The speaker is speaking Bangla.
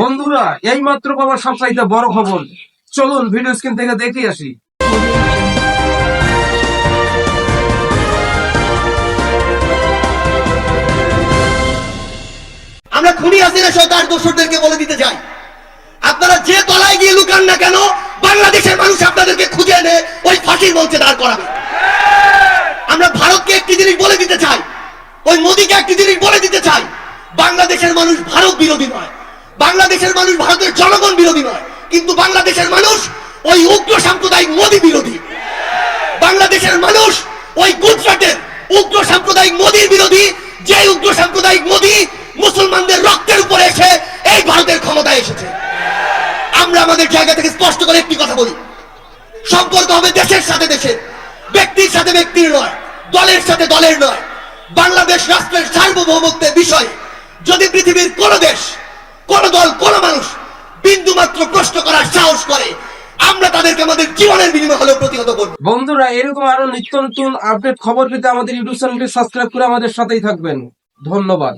বন্ধুরা এই মাত্র পাওয়া সবচাইতে বড় খবর। চলুন ভিডিও স্ক্রিন থেকে দেখে আসি। আমরা খুনি হাসিনা সহ তার দোষরদেরকে বলে দিতে চাই। আপনারা যে তলায় গিয়ে লুকান না কেন, বাংলাদেশের মানুষ আপনাদেরকে খুঁজে এনে ওই ফাঁসির মঞ্চে দাঁড় করাবে। আমরা ভারতকে একটি জিনিস বলে দিতে চাই, ওই মোদীকে একটি জিনিস বলে দিতে চাই, বাংলাদেশের মানুষ ভারত বিরোধী নয়। বাংলাদেশের মানুষ ভারতের জনগণ বিরোধী নয়, কিন্তু বাংলাদেশের মানুষ ওই উগ্র সাম্প্রদায়িক মোদী বিরোধী। বাংলাদেশের মানুষ ওই গুজরাটের উগ্র সাম্প্রদায়িক মোদীর বিরোধী যে উগ্র সাম্প্রদায়িক মোদী মুসলমানদের রক্তের উপরে এসে এই ভারতের ক্ষমতায় এসেছে। আমরা আমাদের জায়গা থেকে স্পষ্ট করে একটি কথা বলি। সম্পর্ক হবে দেশের সাথে দেশের, ব্যক্তির সাথে ব্যক্তির নয়, দলের সাথে দলের নয়। বাংলাদেশ রাষ্ট্রের সার্বভৌমত্বের বিষয় যদি পৃথিবীর কোন দেশ কোন দল কোন মানুষ বিন্দু মাত্র কষ্ট করার সাহস করে, আমরা তাদেরকে আমাদের জীবনের বিনিময় হলেও প্রতিহত করব। বন্ধুরা, এরকম আরও নিত্য নতুন আপডেট খবর পেতে আমাদের ইউটিউব চ্যানেলটি সাবস্ক্রাইব করে আমাদের সাথেই থাকবেন। ধন্যবাদ।